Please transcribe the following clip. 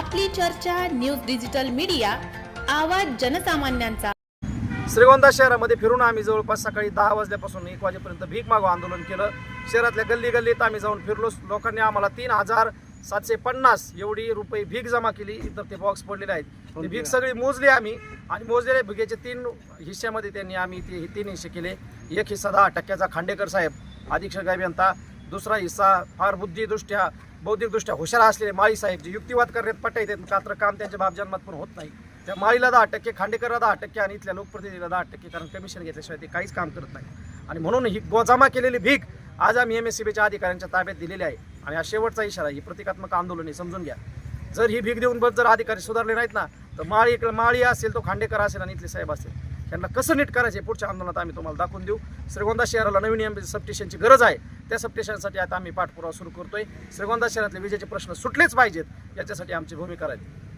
आपली चर्चा news digital media आवाज जनसामान्यांचा. श्रीगोंदा शहरामध्ये फिरून आम्ही जवळपास सकाळी दहा वाजल्यापासून एक वाजेपर्यंत भीक मागो आंदोलन केलं. शहरातल्या गल्ली गल्लीत आम्ही जाऊन फिरलो. लोकांनी आम्हाला तीन हजार सातशे पन्नास एवढी रुपये भीक जमा केली. इतर ते बॉक्स पडलेले आहेत. ती भीक सगळी मोजली आम्ही आणि मोजलेल्या भिकेचे तीन हिश्श्यामध्ये त्यांनी आम्ही ते हे तीन हिस्से केले. एक हिस्सा दहा टक्क्याचा खांडेकर साहेब अधीक्षक अभियंता दुसरा हिस्सा फार बुद्धिदृष्ट्या बौद्धिकदृष्ट्या हुशार असलेले माळी साहेब जे युक्तिवाद करण्यात पट्टा येतात मात्र काम त्यांच्या बापजन्मात पण होत नाही. त्या माळीला दहा टक्के खांडेकरला दहा टक्के आणि इथल्या लोकप्रतिनिधीला दहा टक्के कारण कमिशन घेतल्याशिवाय ते काहीच काम करत नाही. आणि म्हणून ही गोजामा केलेली भीक आज आम्ही एम एस सी बीच्या अधिकाऱ्यांच्या ताब्यात दिलेली आहे. आणि हा शेवटचा इशारा ही प्रतिकात्मक आंदोलन आहे समजून घ्या. जर ही भीक देऊन बस जर अधिकारी सुधारले नाहीत ना तर माळी माळी असेल तो खांडेकर असेल आणि इथले साहेब असेल. त्यांना कसं नीट करायचं आहे पुढच्या आंदोलनात आम्ही तुम्हाला दाखवून देऊ. श्रीगोंदा शहराला नवीन एम सबस्टेशनची गरज आहे. त्या सबस्टेशनसाठी आता आम्ही पाठपुरावा सुरू करतोय. श्रीगोंदा शहरातले विजेचे प्रश्न सुटलेच पाहिजेत. याच्यासाठी आमची भूमिका राहील.